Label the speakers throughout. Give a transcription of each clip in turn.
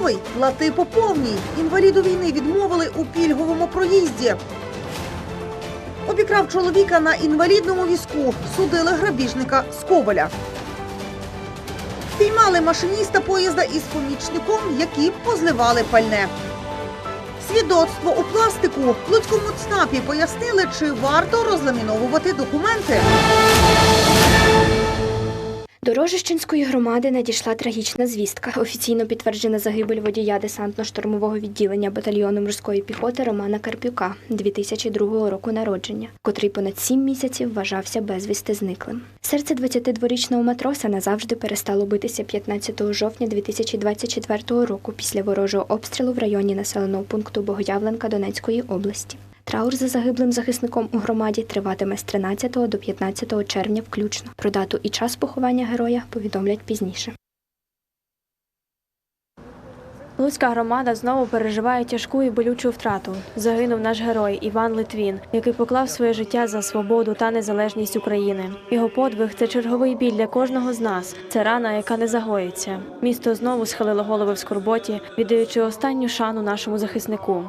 Speaker 1: Військовий плати по повній. Інваліду війни відмовили у пільговому проїзді. Обікрав чоловіка на інвалідному візку. Судили грабіжника з Коваля. Піймали машиніста поїзда із помічником, які позливали пальне. Свідоцтво у пластику Луцькому ЦНАПі пояснили, чи варто розламіновувати документи.
Speaker 2: До Рожищенської громади надійшла трагічна звістка. Офіційно підтверджена загибель водія десантно-штурмового відділення батальйону морської піхоти Романа Карпюка 2002 року народження, котрий понад сім місяців вважався безвісти зниклим. Серце 22-річного матроса назавжди перестало битися 15 жовтня 2024 року після ворожого обстрілу в районі населеного пункту Богоявленка Донецької області. Траур за загиблим захисником у громаді триватиме з 13 до 15 червня включно. Про дату і час поховання героя повідомлять пізніше. Луцька громада знову переживає тяжку і болючу втрату. Загинув наш герой Іван Литвін, який поклав своє життя за свободу та незалежність України. Його подвиг це черговий біль для кожного з нас. Це рана, яка не загоїться. Місто знову схилило голови в скорботі, віддаючи останню шану нашому захиснику.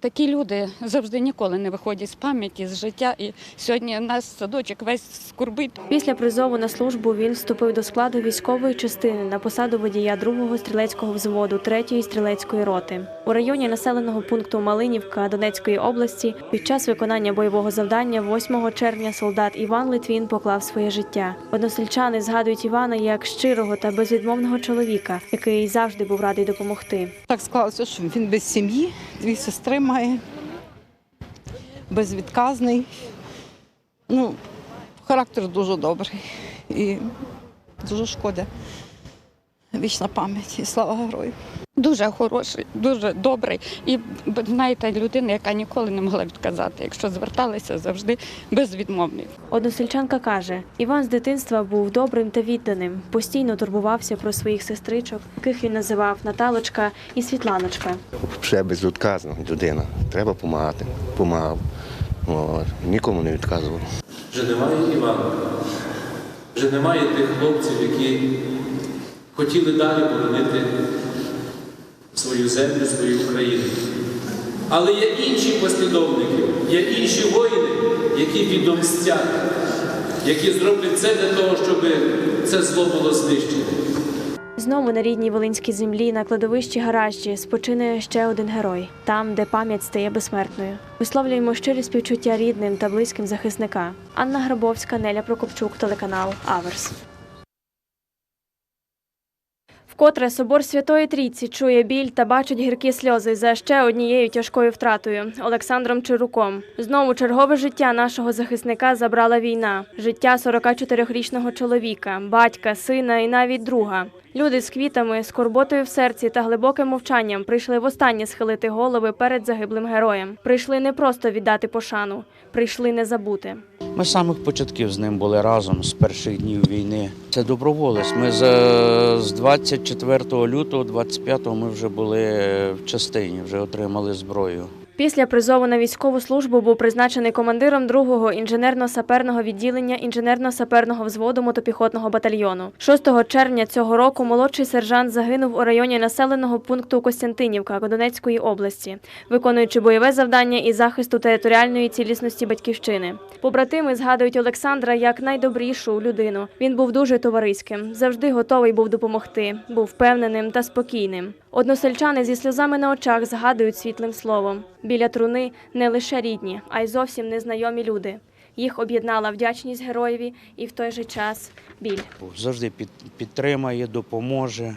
Speaker 3: Такі люди завжди ніколи не виходять з пам'яті, з життя. І сьогодні наш садочок весь скорбить.
Speaker 2: Після призову на службу він вступив до складу військової частини на посаду водія 2-го стрілецького взводу 3-ї стрілецької роти. У районі населеного пункту Малинівка Донецької області під час виконання бойового завдання 8 червня солдат Іван Литвін поклав своє життя. Односельчани згадують Івана як щирого та безвідмовного чоловіка, який завжди був радий допомогти.
Speaker 4: Так склалося, що він без сім'ї, дві сестри має, безвідказний. Ну, характер дуже добрий і дуже шкода. Вічна пам'ять і слава герою.
Speaker 3: Дуже хороший, дуже добрий. І знаєте, людина, яка ніколи не могла відказати. Якщо зверталися, завжди безвідмовний.
Speaker 2: Односельчанка каже, Іван з дитинства був добрим та відданим, постійно турбувався про своїх сестричок, яких він називав Наталочка і Світланочка.
Speaker 5: Ще безвідказна людина. Треба допомагати. Помагав. Нікому не відказував.
Speaker 6: Вже немає Івана, вже немає тих хлопців, які хотіли далі боронити свою землю, свою Україну. Але є інші послідовники, є інші воїни, які відомстять, які зроблять все для того, щоб це зло було знищено.
Speaker 2: Знову на рідній волинській землі на кладовищі гаражі спочине ще один герой, там, де пам'ять стає безсмертною. Висловлюємо щирі співчуття рідним та близьким захисника. Анна Грабовська, Неля Прокопчук, телеканал Аверс. Вкотре собор Святої Трійці чує біль та бачить гіркі сльози за ще однією тяжкою втратою Олександром Чируком. Знову чергове життя нашого захисника забрала війна. Життя 44-річного чоловіка, батька, сина і навіть друга. Люди з квітами, скорботою в серці та глибоким мовчанням прийшли востаннє схилити голови перед загиблим героєм. Прийшли не просто віддати пошану, прийшли не забути.
Speaker 7: Ми з самих початків з ним були разом з перших днів війни. Це доброволець. Ми з, з 24 лютого, 25-го ми вже були в частині, вже отримали зброю.
Speaker 2: Після призову на військову службу був призначений командиром 2-го інженерно-саперного відділення інженерно-саперного взводу мотопіхотного батальйону. 6 червня цього року молодший сержант загинув у районі населеного пункту Костянтинівка Донецької області, виконуючи бойове завдання із захисту територіальної цілісності батьківщини. Побратими згадують Олександра як найдобрішу людину. Він був дуже товариським, завжди готовий був допомогти, був впевненим та спокійним. Односельчани зі сльозами на очах згадують світлим словом. Біля труни не лише рідні, а й зовсім незнайомі люди. Їх об'єднала вдячність героєві і в той же час біль.
Speaker 7: Завжди під, підтримає, допоможе.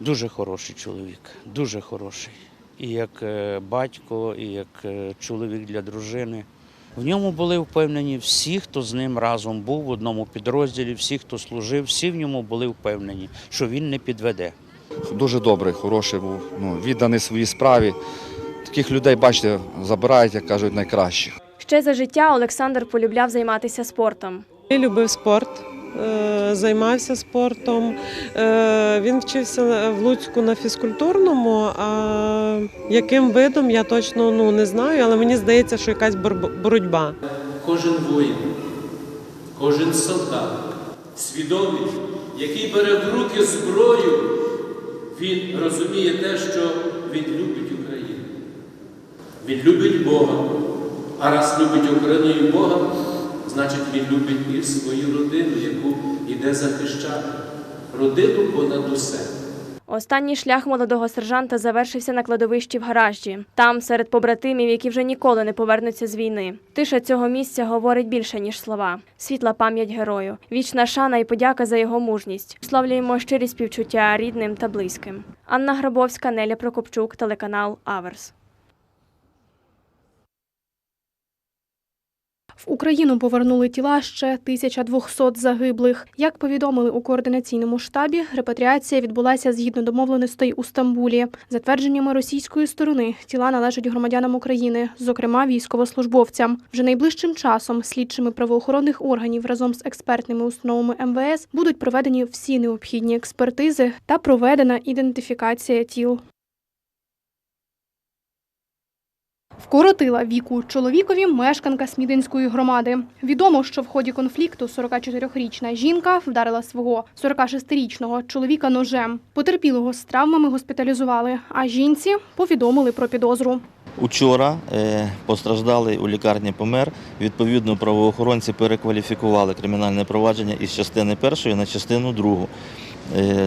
Speaker 7: Дуже хороший чоловік, дуже хороший. І як е, батько, і як е, чоловік для дружини. В ньому були впевнені всі, хто з ним разом був в одному підрозділі, всі, хто служив, всі в ньому були впевнені, що він не підведе.
Speaker 8: Дуже добрий, хороший був, ну, відданий своїй справі. Таких людей, бачите, забирають, як кажуть, найкращих.
Speaker 2: Ще за життя Олександр полюбляв займатися спортом.
Speaker 9: Він любив спорт, е, займався спортом. Е, Він вчився в Луцьку на фізкультурному. А яким видом я точно ну, не знаю, але мені здається, що якась боротьба.
Speaker 6: Кожен воїн, кожен солдат, свідомий, який бере в руки зброю, він розуміє те, що він любить. Він любить Бога. А раз любить Україну і Бога, значить він любить і свою родину, яку йде захищати. Родину понад усе.
Speaker 2: Останній шлях молодого сержанта завершився на кладовищі в гаражі. Там, серед побратимів, які вже ніколи не повернуться з війни. Тиша цього місця говорить більше, ніж слова. Світла пам'ять герою, вічна шана і подяка за його мужність. Славлюємо щирі співчуття рідним та близьким. Анна Грабовська, Неля Прокопчук, телеканал Аверс.
Speaker 10: В Україну повернули тіла ще 1200 загиблих. Як повідомили у координаційному штабі, репатріація відбулася згідно домовленостей у Стамбулі. За твердженнями російської сторони, тіла належать громадянам України, зокрема військовослужбовцям. Вже найближчим часом слідчими правоохоронних органів разом з експертними установами МВС будуть проведені всі необхідні експертизи та проведена ідентифікація тіл. Вкоротила віку чоловікові мешканка Смідинської громади. Відомо, що в ході конфлікту 44-річна жінка вдарила свого 46-річного чоловіка ножем. Потерпілого з травмами госпіталізували, а жінці повідомили про підозру.
Speaker 11: Учора е, постраждалий у лікарні помер. Відповідно, правоохоронці перекваліфікували кримінальне провадження із частини першої на частину другу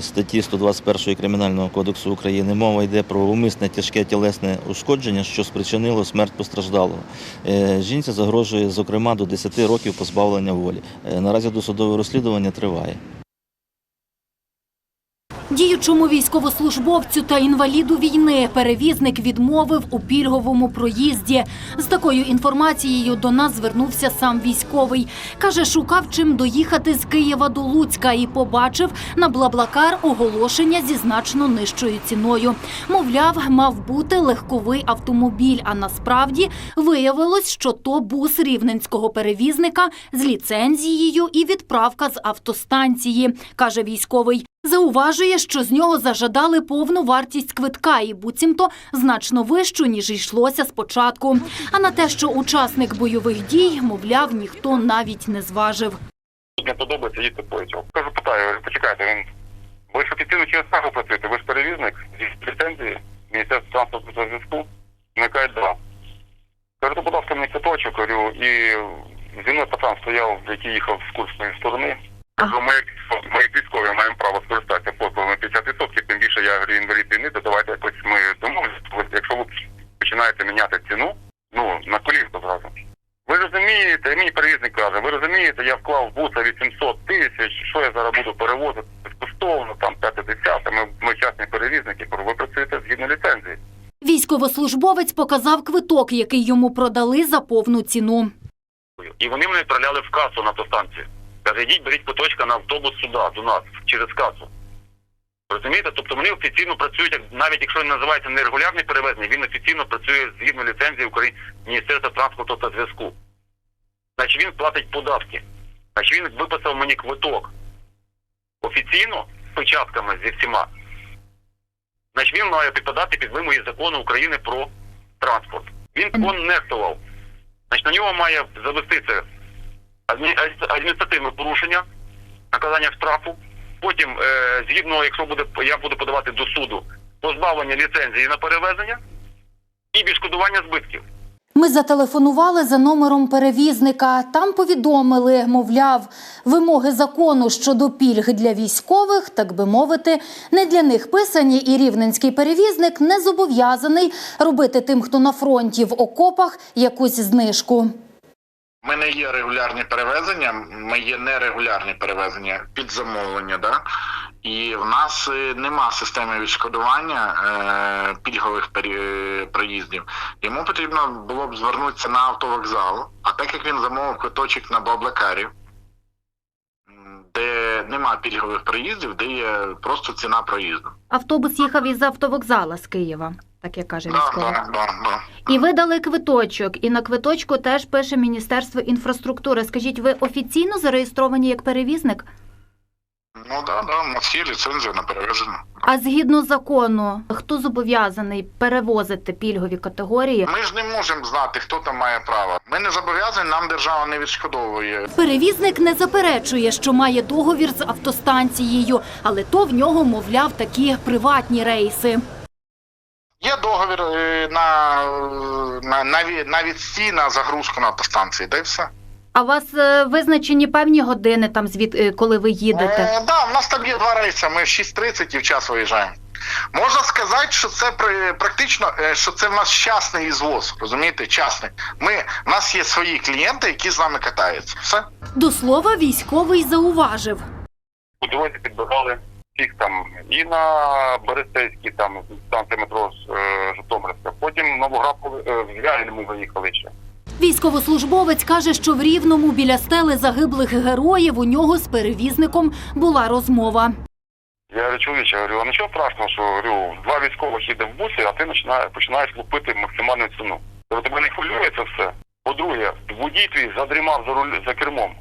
Speaker 11: статті 121 Кримінального кодексу України. Мова йде про умисне тяжке тілесне ушкодження, що спричинило смерть постраждалого. Е, Жінці загрожує, зокрема, до 10 років позбавлення волі. Е, Наразі досудове розслідування триває.
Speaker 12: Діючому військовослужбовцю та інваліду війни перевізник відмовив у пільговому проїзді. З такою інформацією до нас звернувся сам військовий. Каже, шукав чим доїхати з Києва до Луцька і побачив на Блаблакар оголошення зі значно нижчою ціною. Мовляв, мав бути легковий автомобіль, а насправді виявилось, що то бус рівненського перевізника з ліцензією і відправка з автостанції, каже військовий. Зауважує, що з нього зажадали повну вартість квитка і буцімто значно вищу, ніж йшлося спочатку. А на те, що учасник бойових дій, мовляв, ніхто навіть не зважив.
Speaker 13: не подобається їсти потяг. Кажу, питаю, почекайте, він ви ж офіційно через кого працюєте? Ви ж перевізник зі ліцензії Міністерства транспорту зв'язку? Вони кажуть, да. Кажу, то, будь ласка, мені квиточок, і зі мною пацан стояв, який їхав з курсної сторони. Кажу, ми, ми військові маємо право скористатися послугами 50%, тим більше я говорю, інвалід війни, то давайте якось ми домовимося. Якщо ви починаєте міняти ціну, ну, на колісно зразу. Ви розумієте, мені перевізник каже, ви розумієте, я вклав в буса 800 тисяч, що я зараз буду перевозити безкоштовно, там 50, ми, ми частні перевізники, ви працюєте згідно ліцензії.
Speaker 12: Військовослужбовець показав квиток, який йому продали за повну ціну.
Speaker 13: І вони мене відправляли в касу на автостанцію. Каже, йдіть, беріть квиточка на автобус сюди, до нас, через касу. Розумієте? Тобто вони офіційно працюють, як- навіть якщо він називається нерегулярне перевезення, він офіційно працює згідно ліцензії України Міністерства транспорту та зв'язку. Значить він платить податки. Значить він виписав мені квиток офіційно з печатками зі всіма. Значить він має підпадати під вимоги закону України про транспорт. Він коннектував. Значить, на нього має завести це адміністративне порушення, наказання штрафу. Потім, е, згідно, якщо буде я буду подавати до суду, позбавлення ліцензії на перевезення і відшкодування збитків.
Speaker 12: Ми зателефонували за номером перевізника. Там повідомили, мовляв, вимоги закону щодо пільг для військових, так би мовити, не для них писані, і рівненський перевізник не зобов'язаний робити тим, хто на фронті в окопах, якусь знижку.
Speaker 13: У мене є регулярні перевезення, ми є нерегулярні перевезення під замовлення, да? і в нас е, нема системи відшкодування е, пільгових проїздів. Йому потрібно було б звернутися на автовокзал, а так як він замовив квиточок на Баблакарі, де нема пільгових проїздів, де є просто ціна проїзду.
Speaker 12: Автобус їхав із автовокзала з Києва, так як каже
Speaker 13: Да, да, да, да.
Speaker 12: І ви дали квиточок, і на квиточку теж пише Міністерство інфраструктури. Скажіть, ви офіційно зареєстровані як перевізник?
Speaker 14: Ну да, да, у нас є ліцензія на перевезення.
Speaker 12: А згідно закону, хто зобов'язаний перевозити пільгові категорії?
Speaker 14: Ми ж не можемо знати, хто там має право. Ми не зобов'язані, нам держава не відшкодовує.
Speaker 12: Перевізник не заперечує, що має договір з автостанцією, але то в нього, мовляв, такі приватні рейси.
Speaker 14: Є договір е, на, на, на, ві- на відстій на загрузку на автостанції, да і все.
Speaker 12: А у вас е, визначені певні години, там звід, е, коли ви їдете?
Speaker 14: Е, да, в нас там є два рейси, ми в 6.30 і в час виїжджаємо. Можна сказати, що це при- практично, що це в нас частний ізвоз, розумієте, частний. Ми, в нас є свої клієнти, які з нами катаються. Все.
Speaker 12: До слова, військовий зауважив.
Speaker 13: По підбирали всіх там і на Берестейській, там станція метро Житомирська. Потім Новоград в Звягель ми заїхали ще.
Speaker 12: Військовослужбовець каже, що в Рівному біля стели загиблих героїв у нього з перевізником була розмова.
Speaker 13: Я говорю, чоловіче, я говорю, а нічого страшного, що говорю, два військових їде в бусі, а ти починаєш, починаєш лупити максимальну ціну. Тобто тебе не хвилює це все. По-друге, водій твій задрімав за руль за кермом.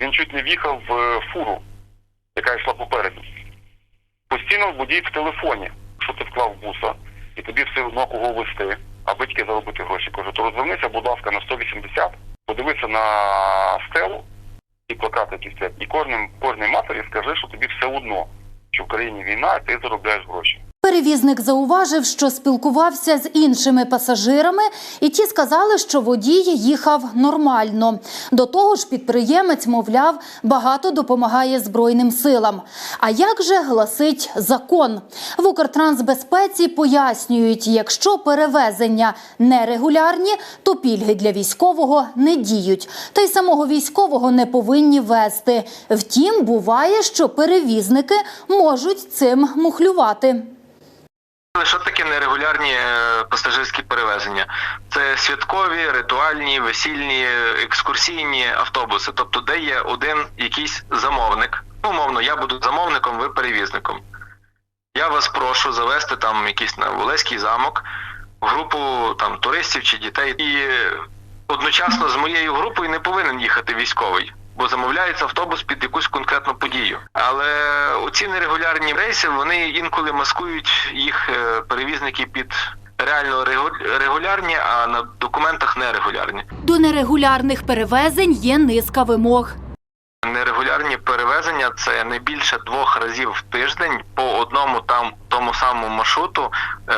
Speaker 13: Він чуть не в'їхав в е, фуру, яка йшла попереду. Постійно водій в телефоні, що ти вклав в буса, і тобі все одно кого вести, аби тільки заробити гроші. Кажу, то розвернися, будь ласка, на 180, подивися на стелу і плакати, які стоять, і кожній матері скажи, що тобі все одно, що в країні війна, і ти заробляєш гроші.
Speaker 12: Перевізник зауважив, що спілкувався з іншими пасажирами, і ті сказали, що водій їхав нормально. До того ж, підприємець, мовляв, багато допомагає Збройним силам. А як же гласить закон? В Укртрансбезпеці пояснюють, якщо перевезення нерегулярні, то пільги для військового не діють. Та й самого військового не повинні вести. Втім, буває, що перевізники можуть цим мухлювати.
Speaker 15: Що таке нерегулярні е, пасажирські перевезення? Це святкові, ритуальні, весільні, екскурсійні автобуси, тобто де є один якийсь замовник. Ну, Умовно, я буду замовником, ви перевізником. Я вас прошу завести там якийсь на Волеський замок, групу там туристів чи дітей. І одночасно з моєю групою не повинен їхати військовий, бо замовляється автобус під якусь конкретну подію. Але оці нерегулярні рейси вони інколи маскують їх е, перевізники під реально регулярні, а на документах нерегулярні.
Speaker 12: До нерегулярних перевезень є низка вимог.
Speaker 15: Нерегулярні перевезення це не більше двох разів в тиждень по одному там тому самому маршруту е,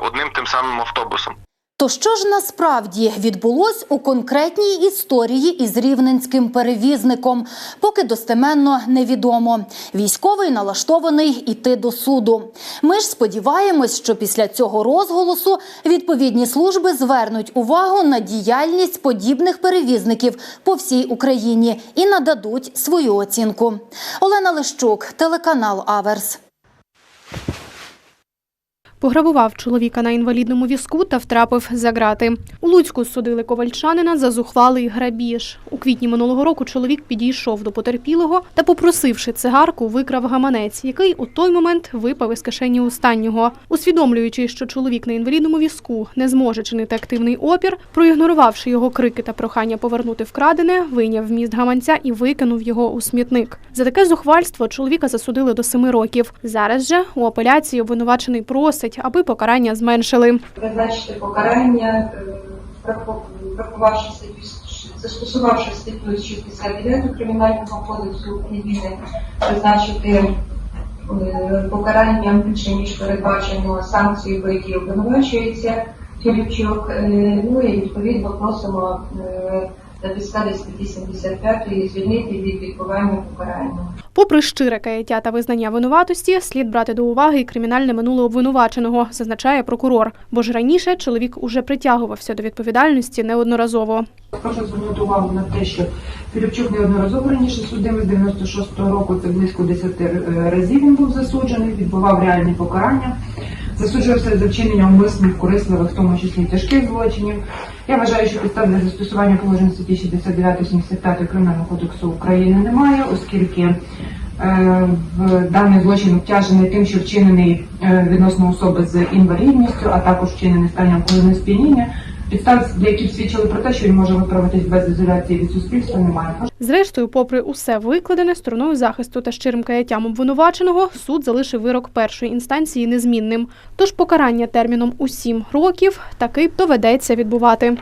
Speaker 15: одним тим самим автобусом.
Speaker 12: То що ж насправді відбулось у конкретній історії із рівненським перевізником, поки достеменно невідомо. Військовий налаштований іти до суду. Ми ж сподіваємось, що після цього розголосу відповідні служби звернуть увагу на діяльність подібних перевізників по всій Україні і нададуть свою оцінку. Олена Лищук, телеканал Аверс.
Speaker 10: Пограбував чоловіка на інвалідному візку та втрапив за грати. У Луцьку судили ковальчанина за зухвалий грабіж. У квітні минулого року чоловік підійшов до потерпілого та, попросивши цигарку, викрав гаманець, який у той момент випав із кишені останнього. Усвідомлюючи, що чоловік на інвалідному візку не зможе чинити активний опір, проігнорувавши його крики та прохання повернути вкрадене, вийняв вміст гаманця і викинув його у смітник. За таке зухвальство чоловіка засудили до семи років. Зараз же у апеляції обвинувачений просить, аби покарання зменшили.
Speaker 16: призначити покарання, е, врахувавши статтю, застосувавши статтю 69 Кримінального кодексу України, призначити е, покарання більше ніж передбачено санкції, по якій обвинувачується Філіпчук. Е, Ну і відповідно просимо е, на підставі статті 75 звільнити від відбування покарання.
Speaker 10: Попри щире каяття та визнання винуватості, слід брати до уваги і кримінальне минуле обвинуваченого, зазначає прокурор. Бо ж раніше чоловік уже притягувався до відповідальності неодноразово.
Speaker 17: Прошу звернути увагу на те, що Філіпчук неодноразово раніше судимий з 96-го року, це близько 10 е, разів він був засуджений, відбував реальні покарання, засуджувався за вчинення умисних, корисливих, в тому числі тяжких злочинів. Я вважаю, що підстав для застосування положень статті 69-75 Кримінального кодексу України немає, оскільки е, в даний злочин обтяжений тим, що вчинений е, відносно особи з інвалідністю, а також вчинений станом алкогольного сп'яніння, Підстав, які свідчили про те, що він може виправитись без ізоляції від суспільства, немає.
Speaker 10: Зрештою, попри усе викладене стороною захисту та щирим каяттям обвинуваченого, суд залишив вирок першої інстанції незмінним. Тож покарання терміном у сім років таки доведеться відбувати.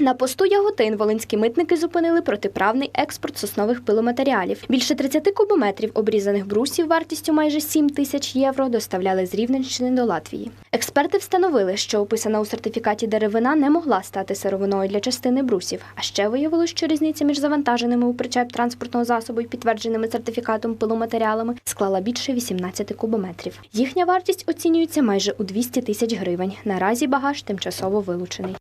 Speaker 18: На посту Яготин волинські митники зупинили протиправний експорт соснових пиломатеріалів. Більше 30 кубометрів обрізаних брусів вартістю майже 7 тисяч євро доставляли з Рівненщини до Латвії. Експерти встановили, що описана у сертифікаті деревина не могла стати сировиною для частини брусів. А ще виявилось, що різниця між завантаженими у причеп транспортного засобу і підтвердженими сертифікатом пиломатеріалами склала більше 18 кубометрів. Їхня вартість оцінюється майже у 200 тисяч гривень. Наразі багаж тимчасово вилучений.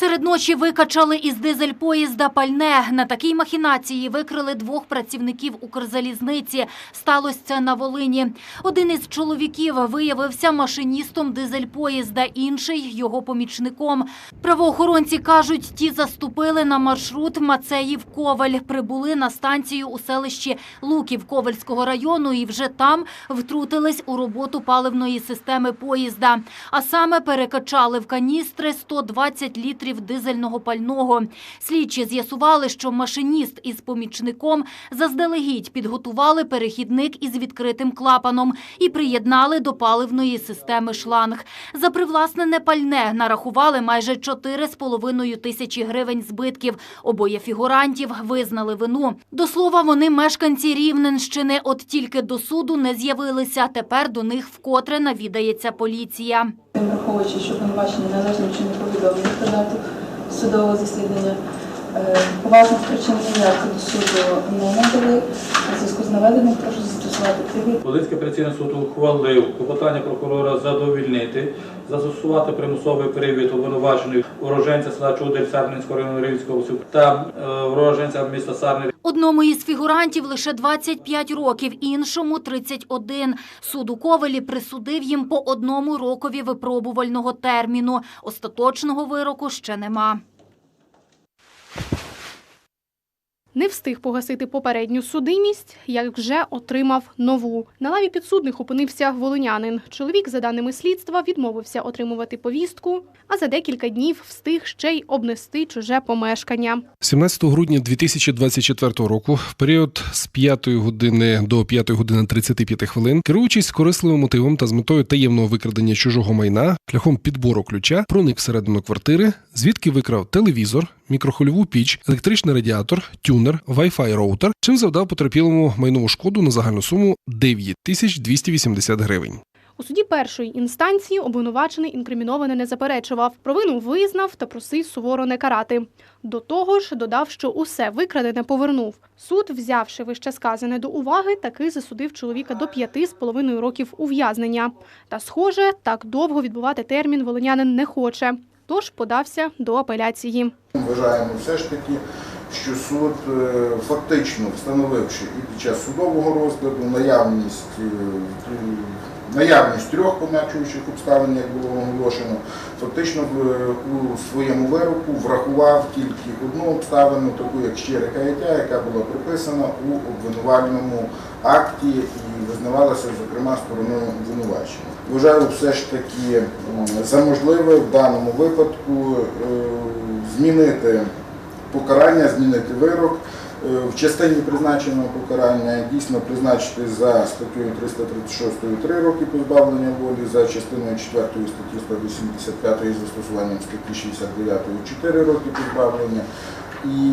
Speaker 12: Серед ночі викачали із дизель-поїзда пальне. На такій махінації викрили двох працівників Укрзалізниці. Сталося це на Волині. Один із чоловіків виявився машиністом дизель-поїзда, інший – його помічником. Правоохоронці кажуть, ті заступили на маршрут Мацеїв-Коваль. Прибули на станцію у селищі Луків Ковальського району і вже там втрутились у роботу паливної системи поїзда. А саме перекачали в каністри 120 літрів дизельного пального. Слідчі з'ясували, що машиніст із помічником заздалегідь підготували перехідник із відкритим клапаном і приєднали до паливної системи шланг. За привласнене пальне нарахували майже 4,5 тисячі гривень збитків. Обоє фігурантів визнали вину. До слова, вони мешканці Рівненщини, от тільки до суду не з'явилися. Тепер до них вкотре навідається поліція.
Speaker 19: Враховуючи, що обвинувачення належним чином повідомлені про судового засідання, поважних причин ніяк до суду не надали. У зв'язку з наведеним прошу застосувати такі
Speaker 6: Волинський апеляційний суд ухвалив клопотання прокурора задовільнити, застосувати примусовий привід обвинувачених уроженця села Чудель Сарненського району області та е, уроженця міста Сарни
Speaker 12: Одному із фігурантів лише 25 років, іншому 31. Суд у Ковелі присудив їм по одному рокові випробувального терміну. Остаточного вироку ще нема.
Speaker 10: Не встиг погасити попередню судимість, як вже отримав нову. На лаві підсудних опинився волинянин. Чоловік, за даними слідства, відмовився отримувати повістку, а за декілька днів встиг ще й обнести чуже помешкання.
Speaker 20: 17 грудня 2024 року, в період з 5 години до 5 години 35 хвилин, керуючись корисливим мотивом та з метою таємного викрадення чужого майна, шляхом підбору ключа, проник всередину квартири, звідки викрав телевізор, мікрохвильову піч, електричний радіатор, тюнер, Wi-Fi роутер, чим завдав потерпілому майнову шкоду на загальну суму 9280 гривень.
Speaker 10: У суді першої інстанції обвинувачений інкриміноване не заперечував. Провину визнав та просив суворо не карати. До того ж, додав, що усе викрадене повернув. Суд, взявши вище сказане до уваги, таки засудив чоловіка до п'яти з половиною років ув'язнення. Та, схоже, так довго відбувати термін волинянин не хоче. Тож подався до апеляції.
Speaker 21: Вважаємо все ж таки, що суд е, фактично встановивши і під час судового розгляду наявність, е, наявність трьох пом'якчуючих обставин, як було оголошено, фактично у своєму вироку врахував тільки одну обставину, таку як щире каяття, яка була приписана у обвинувальному акті і визнавалася, зокрема, стороною обвинувачення. Вважаю все ж таки за можливе в даному випадку е, змінити покарання, змінити вирок. Е, В частині призначеного покарання дійсно призначити за статтею 336 3 роки позбавлення волі, за частиною 4 статті 185 з застосуванням статті 69 4 роки позбавлення і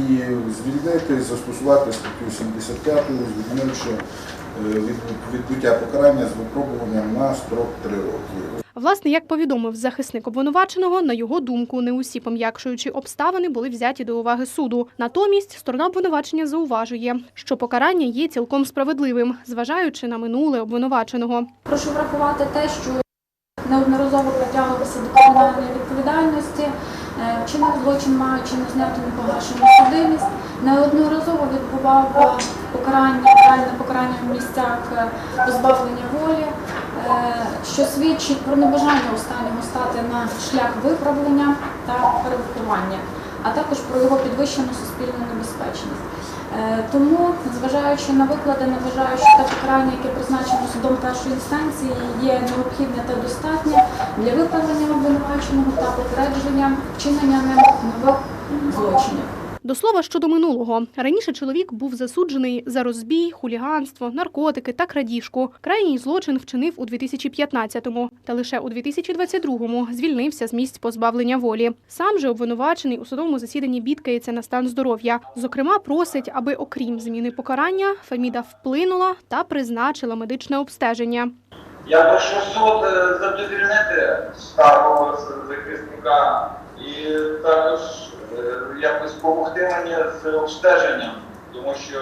Speaker 21: звільнити, застосувати статтю 75, звільнивши е, від відбуття покарання з випробуванням на строк 3 роки.
Speaker 10: Власне, як повідомив захисник обвинуваченого, на його думку, не усі пом'якшуючі обставини були взяті до уваги суду. Натомість сторона обвинувачення зауважує, що покарання є цілком справедливим, зважаючи на минуле обвинуваченого.
Speaker 22: Прошу врахувати те, що неодноразово притягувався до кримінальної відповідальності, е, вчинив злочин, маючи незняту непогашену судимість, неодноразово відбував е, покарання, покарання в місцях е, позбавлення волі, е, що свідчить про небажання останнього стати на шлях виправлення та перевиховання. а також про його підвищену суспільну небезпечність. Е, Тому, зважаючи на викладене, вважаю, що те покарання, яке призначено судом першої інстанції, є необхідне та достатнє для виправлення обвинуваченого та попередження вчинення ним нових злочинів.
Speaker 10: До слова щодо минулого. Раніше чоловік був засуджений за розбій, хуліганство, наркотики та крадіжку. Крайній злочин вчинив у 2015-му, та лише у 2022-му звільнився з місць позбавлення волі. Сам же обвинувачений у судовому засіданні бідкається на стан здоров'я. Зокрема, просить, аби окрім зміни покарання, Феміда вплинула та призначила медичне обстеження.
Speaker 23: Я прошу суд е, задовільнити з- захисника і також якось допомогти мені з обстеженням, тому що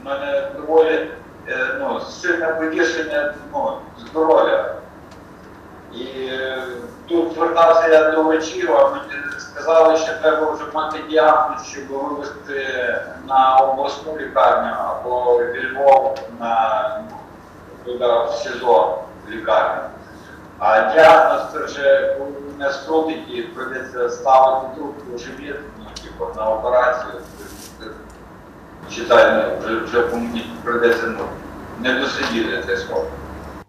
Speaker 23: в мене доволі е, ну, сильне погіршення ну, здоров'я. І е, тут звертався я до врачів, а мені сказали, що треба вже мати діагноз, щоб вивезти на обласну лікарню або в Львов на туди в СІЗО лікарню. А діагноз це вже мене скрутить і прийдеться ставити трубку ну, типу, на операцію. Читай, ну, вже, вже мені прийдеться ну, не досидіти цей срок.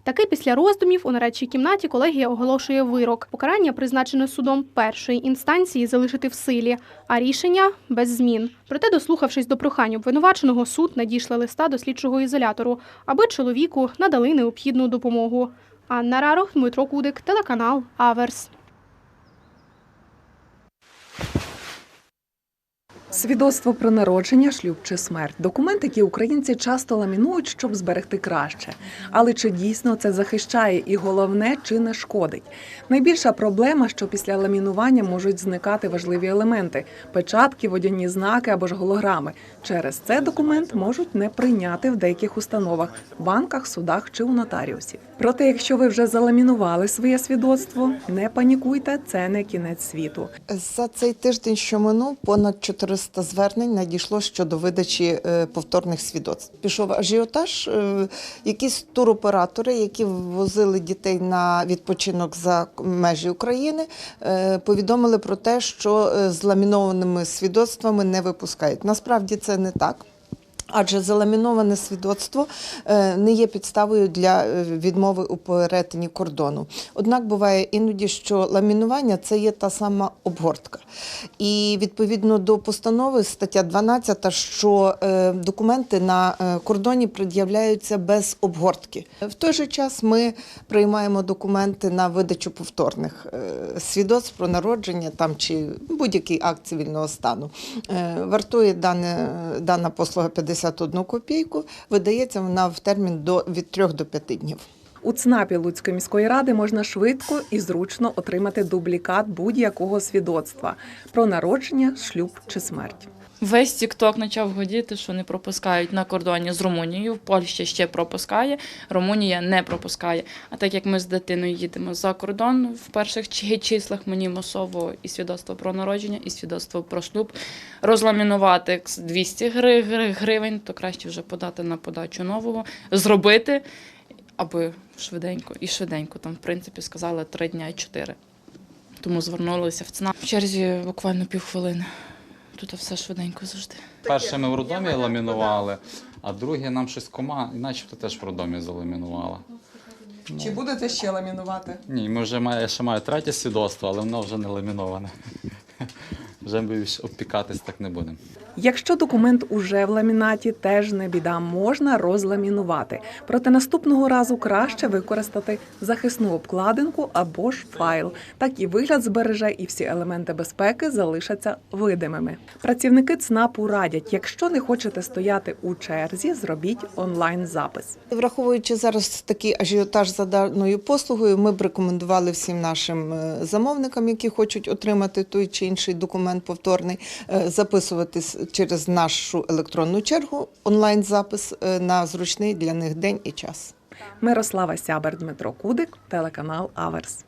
Speaker 10: Таки після роздумів у нарадчій кімнаті колегія оголошує вирок. Покарання призначене судом першої інстанції залишити в силі, а рішення без змін. Проте, дослухавшись до прохань обвинуваченого, суд надійшла листа до слідчого ізолятору, аби чоловіку надали необхідну допомогу. Анна Рарох, Дмитро Кудик, телеканал Аверс.
Speaker 24: Свідоцтво про народження, шлюб чи смерть документ, які українці часто ламінують, щоб зберегти краще. Але чи дійсно це захищає і головне, чи не шкодить? Найбільша проблема, що після ламінування можуть зникати важливі елементи печатки, водяні знаки або ж голограми. Через це документ можуть не прийняти в деяких установах, банках, судах чи у нотаріусів. Проте, якщо ви вже заламінували своє свідоцтво, не панікуйте, це не кінець світу.
Speaker 25: За цей тиждень, що минув, понад 400 звернень надійшло щодо видачі е, повторних свідоцтв. Пішов ажіотаж. е, Якісь туроператори, які возили дітей на відпочинок за межі України, е, повідомили про те, що з ламінованими свідоцтвами не випускають. Насправді це не так. Адже заламіноване свідоцтво е, не є підставою для е, відмови у перетині кордону. Однак буває іноді, що ламінування це є та сама обгортка. І відповідно до постанови стаття 12, що е, документи на кордоні пред'являються без обгортки. В той же час ми приймаємо документи на видачу повторних свідоцтв про народження там чи будь-який акт цивільного стану. Вартує дане, дана послуга 51 копійку, видається вона в термін до від 3 до 5 днів.
Speaker 24: У ЦНАПі Луцької міської ради можна швидко і зручно отримати дублікат будь-якого свідоцтва про народження, шлюб чи смерть.
Speaker 26: Весь Тікток почав годіти, що не пропускають на кордоні з Румунією. Польща ще пропускає, Румунія не пропускає. А так як ми з дитиною їдемо за кордон, в перших числах мені масово і свідоцтво про народження, і свідоцтво про шлюб розламінувати з 200 гри- гри- гривень, то краще вже подати на подачу нового, зробити, аби швиденько і швиденько. Там, в принципі, сказали три дня і чотири. Тому звернулися в ЦНАП. В черзі буквально півхвилини. Тут все швиденько завжди.
Speaker 27: Перше ми в роддомі ламінували, а друге нам щось кома, і начебто теж в роддомі заламінувала.
Speaker 28: Чи будете ще ламінувати?
Speaker 27: Ні, ми вже має, я ще маю третє свідоцтво, але воно вже не ламіноване. Вже більш обпікатись так не будемо.
Speaker 24: Якщо документ уже в ламінаті, теж не біда, можна розламінувати. Проте наступного разу краще використати захисну обкладинку або ж файл. Так і вигляд збереже, і всі елементи безпеки залишаться видимими. Працівники ЦНАПу радять, якщо не хочете стояти у черзі, зробіть онлайн запис.
Speaker 25: Враховуючи зараз такий ажіотаж за даною послугою, ми б рекомендували всім нашим е, замовникам, які хочуть отримати той чи інший документ повторний, е, записуватись через нашу електронну чергу онлайн-запис е, на зручний для них день і час.
Speaker 24: Мирослава Сябер, Дмитро Кудик, телеканал Аверс.